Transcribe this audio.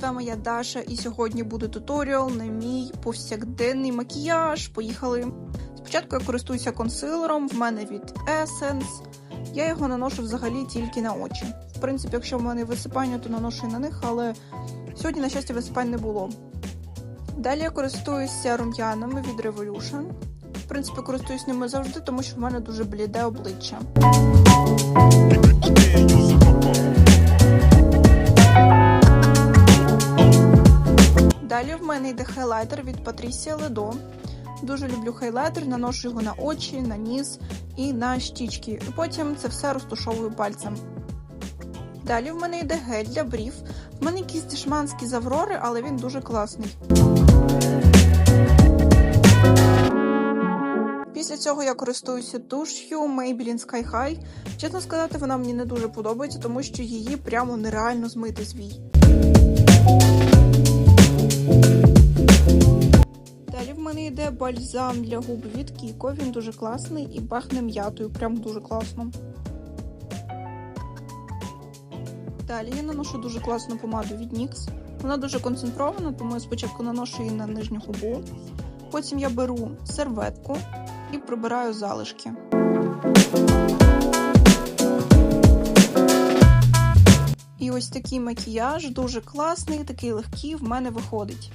Вами я Даша, і сьогодні буде туторіал на мій повсякденний макіяж. Поїхали! Спочатку я користуюся консилером, в мене від Essence. Я його наношу взагалі тільки на очі. В принципі, якщо в мене висипання, то наношу і на них, але сьогодні, на щастя, висипань не було. Далі я користуюся рум'янами від Revolution. В принципі, користуюсь ними завжди, тому що в мене дуже бліде обличчя. Далі в мене йде хайлайтер від Patricia Ledo. Дуже люблю хайлайтер, наношу його на очі, на ніс і на щічки. І потім це все розтушовую пальцем. Далі в мене йде гель для брів. В мене якийсь дешманський з Аврори, але він дуже класний. Після цього я користуюся туш'ю Maybelline Sky High. Чесно сказати, вона мені не дуже подобається, тому що її прямо нереально змити звій. Йде бальзам для губ від Kiko. Він дуже класний і пахне м'ятою, прям дуже класно. Далі я наношу дуже класну помаду від NYX. Вона дуже концентрована, тому я спочатку наношу її на нижню губу. Потім я беру серветку і прибираю залишки. І ось такий макіяж дуже класний, такий легкий в мене виходить.